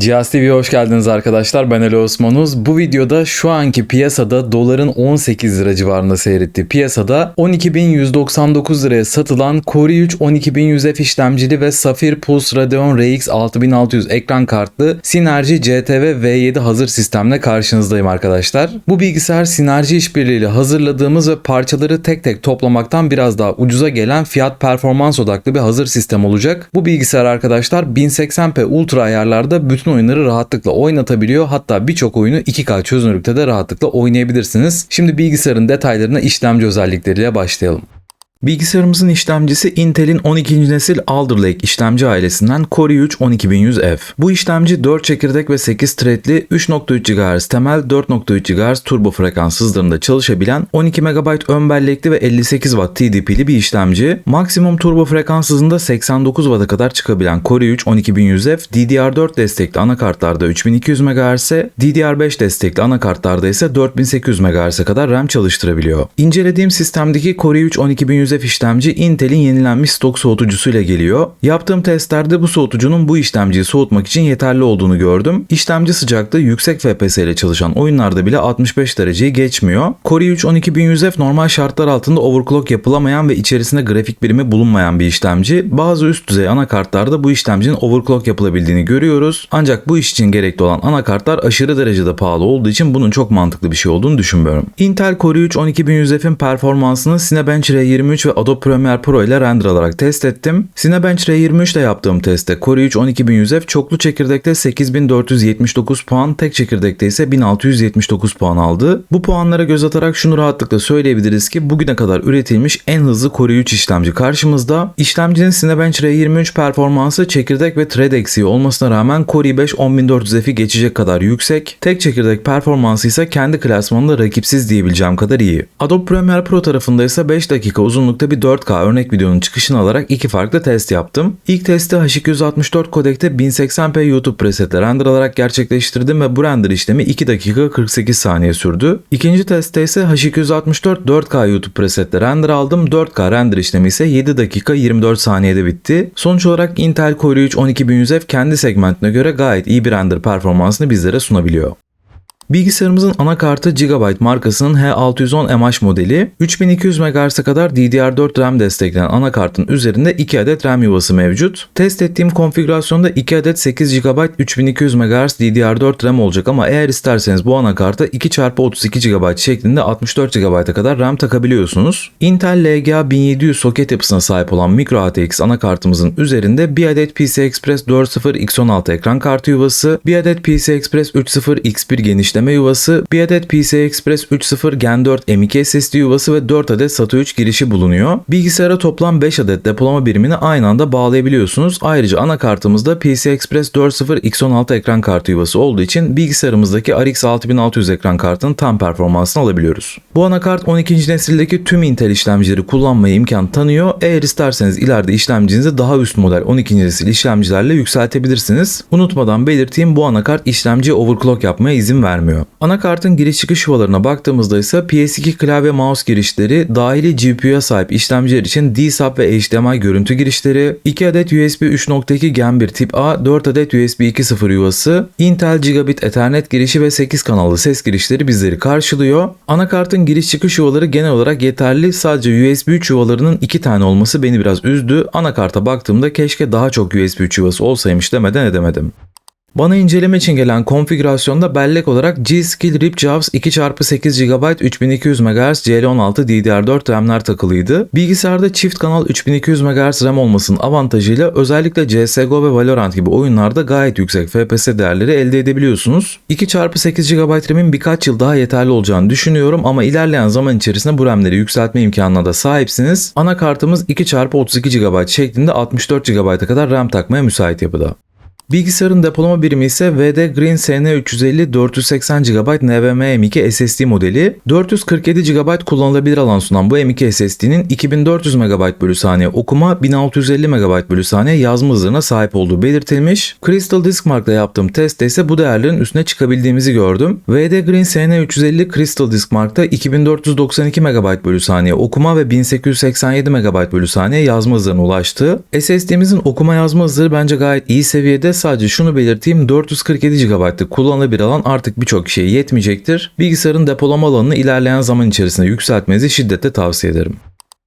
Cihaz TV'ye hoş geldiniz arkadaşlar. Ben Ali Osmanuz. Bu videoda şu anki piyasada doların 18 lira civarında seyrettiği piyasada 12.199 liraya satılan Core i3 12100F işlemcili ve Safir Pulse Radeon RX 6600 ekran kartlı Synergy CTV V7 hazır sistemle karşınızdayım arkadaşlar. Bu bilgisayar Synergy işbirliğiyle hazırladığımız ve parçaları tek tek toplamaktan biraz daha ucuza gelen fiyat performans odaklı bir hazır sistem olacak. Bu bilgisayar arkadaşlar 1080p ultra ayarlarda bütün oyunları rahatlıkla oynatabiliyor. Hatta birçok oyunu 2K çözünürlükte de rahatlıkla oynayabilirsiniz. Şimdi bilgisayarın detaylarına işlemci özellikleriyle başlayalım. Bilgisayarımızın işlemcisi Intel'in 12. nesil Alder Lake işlemci ailesinden Core i3 12100F. Bu işlemci 4 çekirdek ve 8 threadli 3.3 GHz temel 4.3 GHz turbo frekans hızlarında çalışabilen 12 MB ön bellekli ve 58 Watt TDP'li bir işlemci. Maksimum turbo frekans hızında 89 Watt'a kadar çıkabilen Core i3 12100F DDR4 destekli anakartlarda 3200 MHz'e, DDR5 destekli anakartlarda ise 4800 MHz'e kadar RAM çalıştırabiliyor. İncelediğim sistemdeki Core i3 12100 12100F işlemci Intel'in yenilenmiş stok soğutucusuyla geliyor. Yaptığım testlerde bu soğutucunun bu işlemciyi soğutmak için yeterli olduğunu gördüm. İşlemci sıcaklığı yüksek FPS ile çalışan oyunlarda bile 65 dereceyi geçmiyor. Core i3 12100F normal şartlar altında overclock yapılamayan ve içerisinde grafik birimi bulunmayan bir işlemci. Bazı üst düzey anakartlarda bu işlemcinin overclock yapılabildiğini görüyoruz. Ancak bu iş için gerekli olan anakartlar aşırı derecede pahalı olduğu için bunun çok mantıklı bir şey olduğunu düşünmüyorum. Intel Core i3 12100F'in performansını Cinebench R23 ve Adobe Premiere Pro ile render alarak test ettim. Cinebench R23 ile yaptığım testte Core i3 12100F çoklu çekirdekte 8479 puan, tek çekirdekte ise 1679 puan aldı. Bu puanlara göz atarak şunu rahatlıkla söyleyebiliriz ki bugüne kadar üretilmiş en hızlı Core i3 işlemci karşımızda. İşlemcinin Cinebench R23 performansı çekirdek ve thread eksiği olmasına rağmen Core i5 10400F'i geçecek kadar yüksek. Tek çekirdek performansı ise kendi klasmanında rakipsiz diyebileceğim kadar iyi. Adobe Premiere Pro tarafında ise 5 dakika uzunlukta bir 4K örnek videonun çıkışını alarak iki farklı test yaptım. İlk testi H264 kodekte 1080p YouTube presetle render alarak gerçekleştirdim ve bu render işlemi 2 dakika 48 saniye sürdü. İkinci testte ise H264 4K YouTube presetle render aldım. 4K render işlemi ise 7 dakika 24 saniyede bitti. Sonuç olarak Intel Core i3 12100F kendi segmentine göre gayet iyi bir render performansını bizlere sunabiliyor. Bilgisayarımızın anakartı Gigabyte markasının H610MH modeli. 3200 MHz'e kadar DDR4 RAM destekleyen anakartın üzerinde 2 adet RAM yuvası mevcut. Test ettiğim konfigürasyonda 2 adet 8 GB 3200 MHz DDR4 RAM olacak ama eğer isterseniz bu anakarta 2x32 GB şeklinde 64 GB'a kadar RAM takabiliyorsunuz. Intel LGA 1700 soket yapısına sahip olan Micro ATX anakartımızın üzerinde bir adet PCI Express 4.0 X16 ekran kartı yuvası, bir adet PCI Express 3.0 X1 genişleme işleme yuvası, bir adet PCI Express 3.0 Gen 4 M.2 SSD yuvası ve 4 adet SATA 3 girişi bulunuyor. Bilgisayara toplam 5 adet depolama birimini aynı anda bağlayabiliyorsunuz. Ayrıca anakartımızda PCI Express 4.0 X16 ekran kartı yuvası olduğu için bilgisayarımızdaki RX 6600 ekran kartının tam performansını alabiliyoruz. Bu anakart 12. nesildeki tüm Intel işlemcileri kullanmaya imkan tanıyor. Eğer isterseniz ileride işlemcinizi daha üst model 12. nesil işlemcilerle yükseltebilirsiniz. Unutmadan belirteyim bu anakart işlemciye overclock yapmaya izin vermiyor vermiyor. Anakartın giriş çıkış yuvalarına baktığımızda ise PS2 klavye mouse girişleri, dahili GPU'ya sahip işlemciler için D-Sub ve HDMI görüntü girişleri, 2 adet USB 3.2 Gen 1 tip A, 4 adet USB 2.0 yuvası, Intel Gigabit Ethernet girişi ve 8 kanallı ses girişleri bizleri karşılıyor. Anakartın giriş çıkış yuvaları genel olarak yeterli. Sadece USB 3 yuvalarının 2 tane olması beni biraz üzdü. Anakarta baktığımda keşke daha çok USB 3 yuvası olsaymış demeden edemedim. Bana inceleme için gelen konfigürasyonda bellek olarak G-Skill Rip Jaws 2x8 GB 3200 MHz CL16 DDR4 RAM'ler takılıydı. Bilgisayarda çift kanal 3200 MHz RAM olmasının avantajıyla özellikle CSGO ve Valorant gibi oyunlarda gayet yüksek FPS değerleri elde edebiliyorsunuz. 2x8 GB RAM'in birkaç yıl daha yeterli olacağını düşünüyorum ama ilerleyen zaman içerisinde bu RAM'leri yükseltme imkanına da sahipsiniz. Anakartımız 2x32 GB şeklinde 64 GB'a kadar RAM takmaya müsait yapıda. Bilgisayarın depolama birimi ise VD Green SN350 480 GB NVMe M2 SSD modeli. 447 GB kullanılabilir alan sunan bu M2 SSD'nin 2400 MB bölü saniye okuma, 1650 MB bölü saniye yazma hızına sahip olduğu belirtilmiş. Crystal Disk Mark'la yaptığım testte ise bu değerlerin üstüne çıkabildiğimizi gördüm. VD Green SN350 Crystal Disk Mark'ta 2492 MB bölü saniye okuma ve 1887 MB bölü saniye yazma hızına ulaştı. SSD'mizin okuma yazma hızları bence gayet iyi seviyede sadece şunu belirteyim 447 GB'lık kullanılabilir alan artık birçok kişiye yetmeyecektir. Bilgisayarın depolama alanını ilerleyen zaman içerisinde yükseltmenizi şiddetle tavsiye ederim.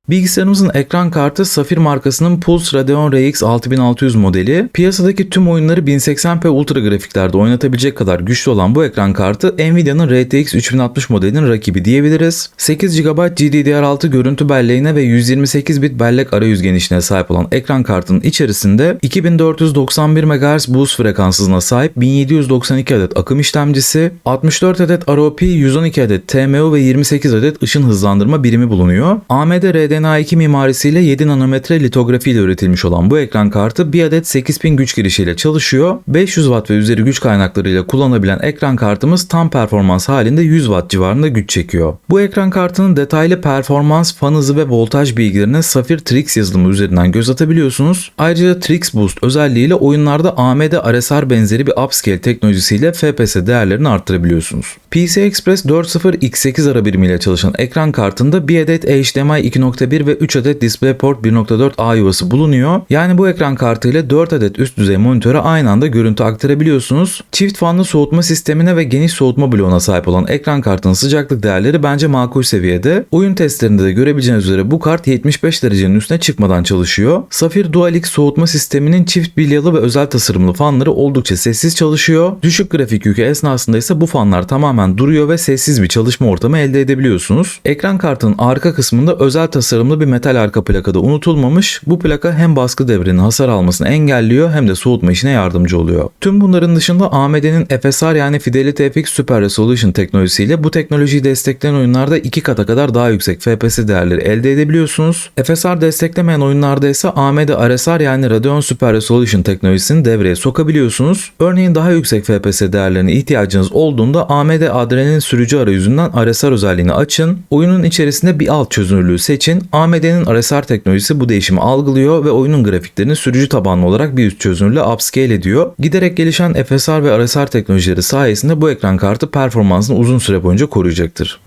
Bilgisayarımızın ekran kartı Safir markasının Pulse Radeon RX 6600 modeli. Piyasadaki tüm oyunları 1080p ultra grafiklerde oynatabilecek kadar güçlü olan bu ekran kartı Nvidia'nın RTX 3060 modelinin rakibi diyebiliriz. 8 GB GDDR6 görüntü belleğine ve 128 bit bellek arayüz genişliğine sahip olan ekran kartının içerisinde 2491 MHz boost frekans hızına sahip 1792 adet akım işlemcisi, 64 adet ROP, 112 adet TMU ve 28 adet ışın hızlandırma birimi bulunuyor. AMD RDNA2 mimarisiyle 7 nanometre litografi ile üretilmiş olan bu ekran kartı bir adet 8000 güç girişiyle çalışıyor. 500 Watt ve üzeri güç kaynaklarıyla kullanabilen ekran kartımız tam performans halinde 100 Watt civarında güç çekiyor. Bu ekran kartının detaylı performans, fan hızı ve voltaj bilgilerine Safir Trix yazılımı üzerinden göz atabiliyorsunuz. Ayrıca Trix Boost özelliğiyle oyunlarda AMD RSR benzeri bir upscale teknolojisiyle FPS değerlerini arttırabiliyorsunuz. PCI Express 4.0 X8 ara birimiyle çalışan ekran kartında bir adet HDMI 2.1 ve 3 adet DisplayPort 1.4 A yuvası bulunuyor. Yani bu ekran kartı ile 4 adet üst düzey monitöre aynı anda görüntü aktarabiliyorsunuz. Çift fanlı soğutma sistemine ve geniş soğutma bloğuna sahip olan ekran kartının sıcaklık değerleri bence makul seviyede. Oyun testlerinde de görebileceğiniz üzere bu kart 75 derecenin üstüne çıkmadan çalışıyor. Safir Dual-X soğutma sisteminin çift bilyalı ve özel tasarımlı fanları oldukça sessiz çalışıyor. Düşük grafik yükü esnasında ise bu fanlar tamamen duruyor ve sessiz bir çalışma ortamı elde edebiliyorsunuz. Ekran kartının arka kısmında özel tasarımlı bir metal arka plakada unutulmamış. Bu plaka hem baskı devrinin hasar almasını engelliyor hem de soğutma işine yardımcı oluyor. Tüm bunların dışında AMD'nin FSR yani Fidelity FX Super Resolution teknolojisiyle bu teknolojiyi destekleyen oyunlarda 2 kata kadar daha yüksek FPS değerleri elde edebiliyorsunuz. FSR desteklemeyen oyunlarda ise AMD RSR yani Radeon Super Resolution teknolojisini devreye sokabiliyorsunuz. Örneğin daha yüksek FPS değerlerine ihtiyacınız olduğunda AMD Adrenalin sürücü arayüzünden RSR özelliğini açın. Oyunun içerisinde bir alt çözünürlüğü seçin. AMD'nin RSR teknolojisi bu değişimi algılıyor ve oyunun grafiklerini sürücü tabanlı olarak bir üst çözünürlüğe upscale ediyor. Giderek gelişen FSR ve RSR teknolojileri sayesinde bu ekran kartı performansını uzun süre boyunca koruyacaktır.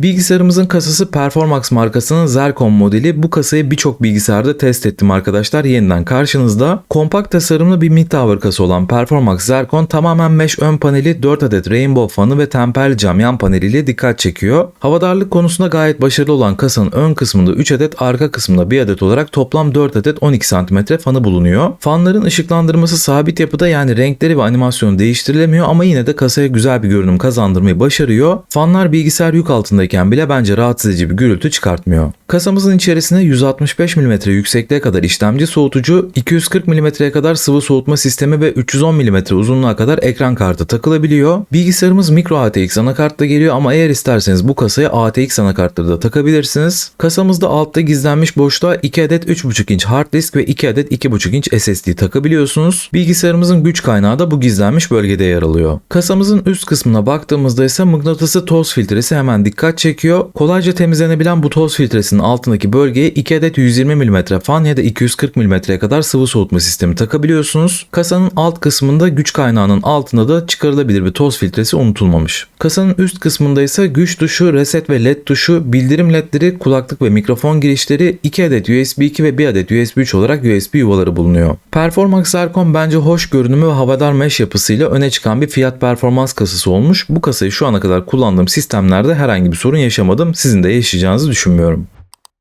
Bilgisayarımızın kasası Performax markasının Zercon modeli. Bu kasayı birçok bilgisayarda test ettim arkadaşlar. Yeniden karşınızda. Kompakt tasarımlı bir mid tower kasa olan Performax Zercon tamamen mesh ön paneli, 4 adet rainbow fanı ve temperli cam yan paneliyle dikkat çekiyor. Havadarlık konusunda gayet başarılı olan kasanın ön kısmında 3 adet, arka kısmında 1 adet olarak toplam 4 adet 12 cm fanı bulunuyor. Fanların ışıklandırması sabit yapıda yani renkleri ve animasyonu değiştirilemiyor ama yine de kasaya güzel bir görünüm kazandırmayı başarıyor. Fanlar bilgisayar yük altında altındayken bile bence rahatsız edici bir gürültü çıkartmıyor. Kasamızın içerisinde 165 mm yüksekliğe kadar işlemci soğutucu, 240 mm'ye kadar sıvı soğutma sistemi ve 310 mm uzunluğa kadar ekran kartı takılabiliyor. Bilgisayarımız micro ATX anakartla geliyor ama eğer isterseniz bu kasaya ATX anakartları da takabilirsiniz. Kasamızda altta gizlenmiş boşluğa 2 adet 3.5 inç hard disk ve 2 adet 2.5 inç SSD takabiliyorsunuz. Bilgisayarımızın güç kaynağı da bu gizlenmiş bölgede yer alıyor. Kasamızın üst kısmına baktığımızda ise mıknatısı toz filtresi hemen dikkat çekiyor. Kolayca temizlenebilen bu toz filtresinin altındaki bölgeye 2 adet 120 mm fan ya da 240 mm'ye kadar sıvı soğutma sistemi takabiliyorsunuz. Kasanın alt kısmında güç kaynağının altında da çıkarılabilir bir toz filtresi unutulmamış. Kasanın üst kısmında ise güç tuşu, reset ve led tuşu, bildirim ledleri, kulaklık ve mikrofon girişleri, 2 adet USB 2 ve 1 adet USB 3 olarak USB yuvaları bulunuyor. Performax Zercon bence hoş görünümü ve havadar mesh yapısıyla öne çıkan bir fiyat performans kasası olmuş. Bu kasayı şu ana kadar kullandığım sistemlerde herhangi bir sorun yaşamadım. Sizin de yaşayacağınızı düşünmüyorum.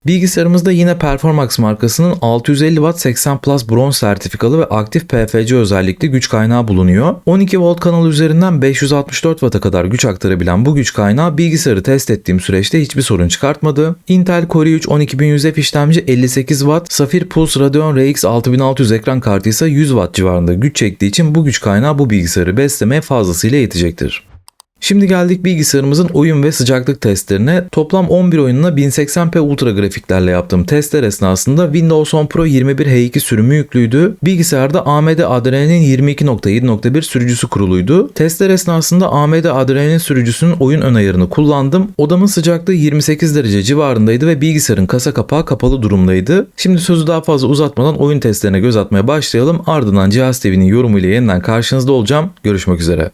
Bilgisayarımızda yine Performax markasının 650 Watt 80 Plus bronz sertifikalı ve aktif PFC özellikli güç kaynağı bulunuyor. 12 volt kanal üzerinden 564 Watt'a kadar güç aktarabilen bu güç kaynağı bilgisayarı test ettiğim süreçte hiçbir sorun çıkartmadı. Intel Core i3 12100F işlemci 58 Watt, Safir Pulse Radeon RX 6600 ekran kartı ise 100 Watt civarında güç çektiği için bu güç kaynağı bu bilgisayarı beslemeye fazlasıyla yetecektir. Şimdi geldik bilgisayarımızın oyun ve sıcaklık testlerine. Toplam 11 oyununa 1080p ultra grafiklerle yaptığım testler esnasında Windows 10 Pro 21H2 sürümü yüklüydü. Bilgisayarda AMD Adrenalin 22.7.1 sürücüsü kuruluydu. Testler esnasında AMD Adrenalin sürücüsünün oyun ön ayarını kullandım. Odamın sıcaklığı 28 derece civarındaydı ve bilgisayarın kasa kapağı kapalı durumdaydı. Şimdi sözü daha fazla uzatmadan oyun testlerine göz atmaya başlayalım. Ardından Cihaz TV'nin yorumuyla yeniden karşınızda olacağım. Görüşmek üzere.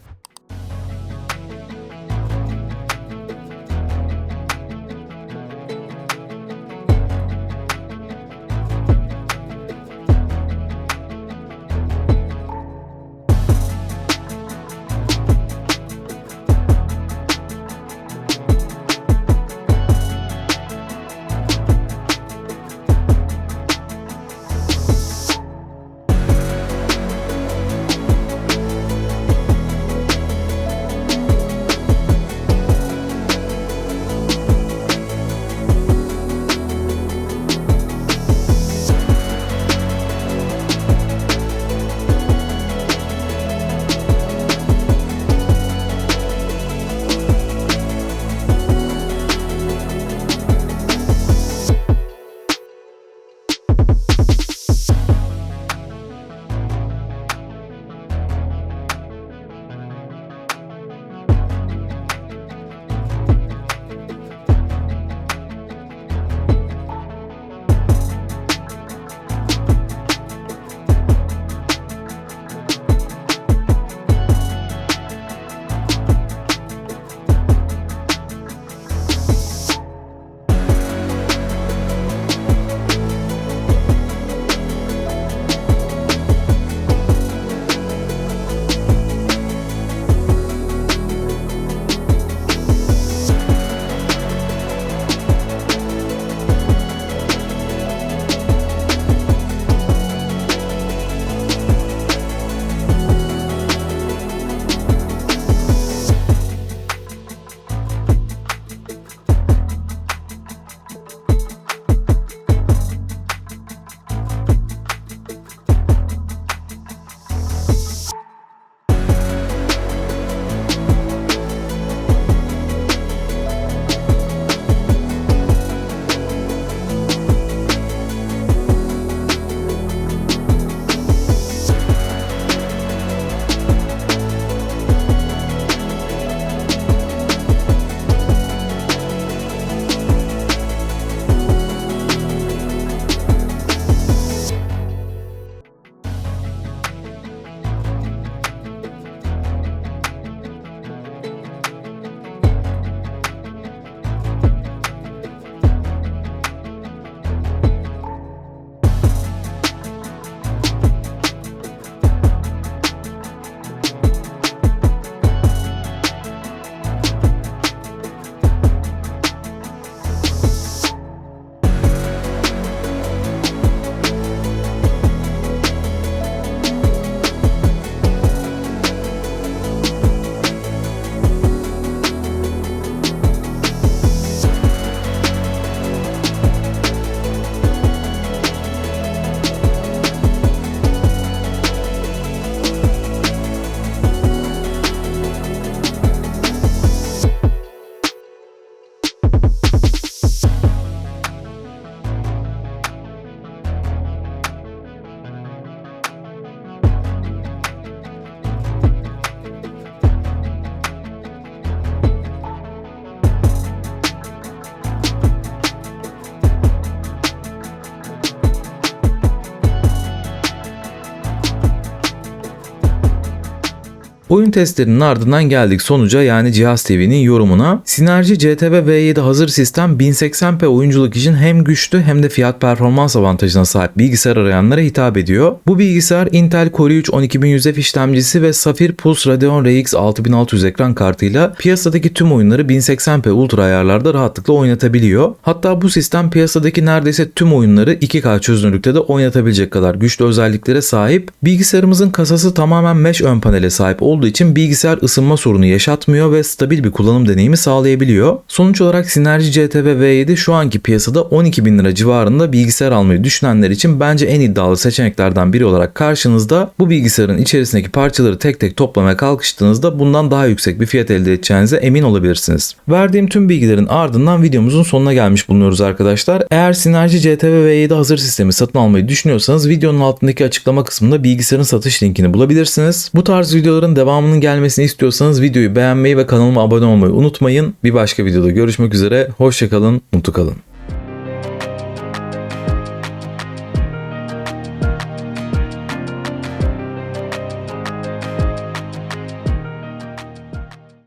Oyun testlerinin ardından geldik sonuca yani Cihaz TV'nin yorumuna. Synergy CTV V7 hazır sistem 1080p oyunculuk için hem güçlü hem de fiyat performans avantajına sahip bilgisayar arayanlara hitap ediyor. Bu bilgisayar Intel Core i3 12100F işlemcisi ve Sapphire Pulse Radeon RX 6600 ekran kartıyla piyasadaki tüm oyunları 1080p ultra ayarlarda rahatlıkla oynatabiliyor. Hatta bu sistem piyasadaki neredeyse tüm oyunları 2K çözünürlükte de oynatabilecek kadar güçlü özelliklere sahip. Bilgisayarımızın kasası tamamen mesh ön panele sahip olduğu için bilgisayar ısınma sorunu yaşatmıyor ve stabil bir kullanım deneyimi sağlayabiliyor. Sonuç olarak Synergy CTV V7 şu anki piyasada 12.000 lira civarında bilgisayar almayı düşünenler için bence en iddialı seçeneklerden biri olarak karşınızda. Bu bilgisayarın içerisindeki parçaları tek tek toplamaya kalkıştığınızda bundan daha yüksek bir fiyat elde edeceğinize emin olabilirsiniz. Verdiğim tüm bilgilerin ardından videomuzun sonuna gelmiş bulunuyoruz arkadaşlar. Eğer Synergy CTV V7 hazır sistemi satın almayı düşünüyorsanız videonun altındaki açıklama kısmında bilgisayarın satış linkini bulabilirsiniz. Bu tarz videoların devamının gelmesini istiyorsanız videoyu beğenmeyi ve kanalıma abone olmayı unutmayın. Bir başka videoda görüşmek üzere. Hoşçakalın, mutlu kalın.